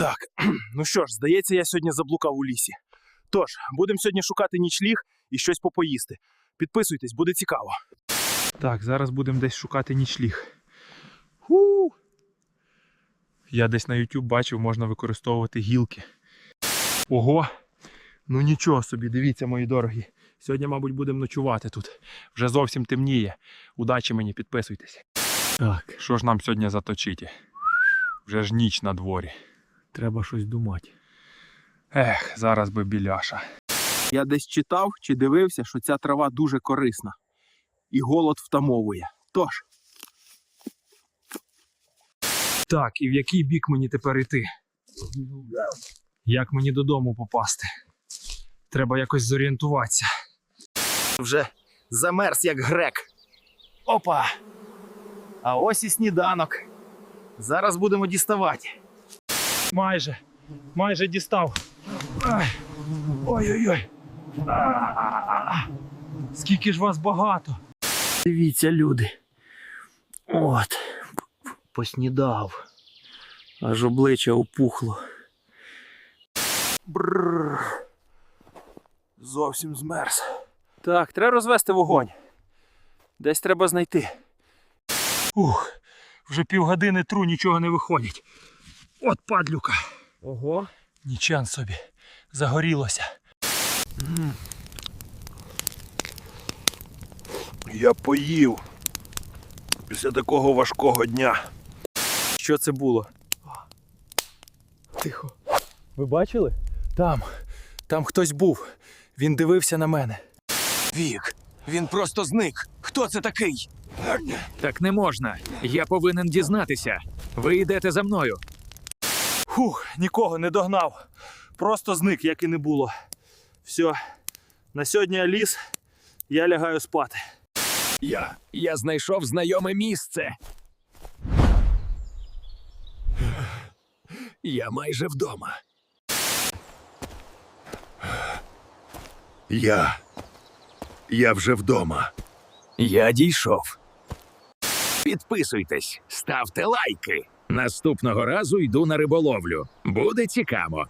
Так, ну що ж, здається, я сьогодні заблукав у лісі. Тож, будемо сьогодні шукати нічліг і щось попоїсти. Підписуйтесь, буде цікаво. Так, зараз будемо десь шукати нічліг. Ху! Я десь на YouTube бачив, можна використовувати гілки. Ого! Ну нічого собі, дивіться, мої дорогі. Сьогодні, мабуть, будемо ночувати тут. Вже зовсім темніє. Удачі мені, підписуйтесь. Так, що ж нам сьогодні заточити? Вже ж ніч на дворі. Треба щось думати. Ех, зараз би біляша. Я десь читав чи дивився, що ця трава дуже корисна. І голод втамовує. Тож. Так, і в який бік мені тепер йти? Як мені додому попасти? Треба якось зорієнтуватися. Вже замерз як грек. Опа! А ось і сніданок. Зараз будемо діставати. Майже, майже дістав. Ой-ой-ой. Скільки ж вас багато. Дивіться, люди. От, поснідав. Аж обличчя опухло. Бррр. Зовсім змерз. Так, треба розвести вогонь. Десь треба знайти. Ух, вже півгодини тру нічого не виходить. От падлюка. Ого. Нічан собі. Загорілося. Я поїв після такого важкого дня. Що це було? Тихо. Ви бачили? Там. Там хтось був. Він дивився на мене. Вік, він просто зник. Хто це такий? Так не можна. Я повинен дізнатися. Ви йдете за мною. Фух, нікого не догнав. Просто зник, як і не було. Все. На сьогодні я ліс, я лягаю спати. Я. Я знайшов знайоме місце. Я майже вдома. Я. Я вже вдома. Я дійшов. Підписуйтесь, ставте лайки. Наступного разу йду на риболовлю. Буде цікаво.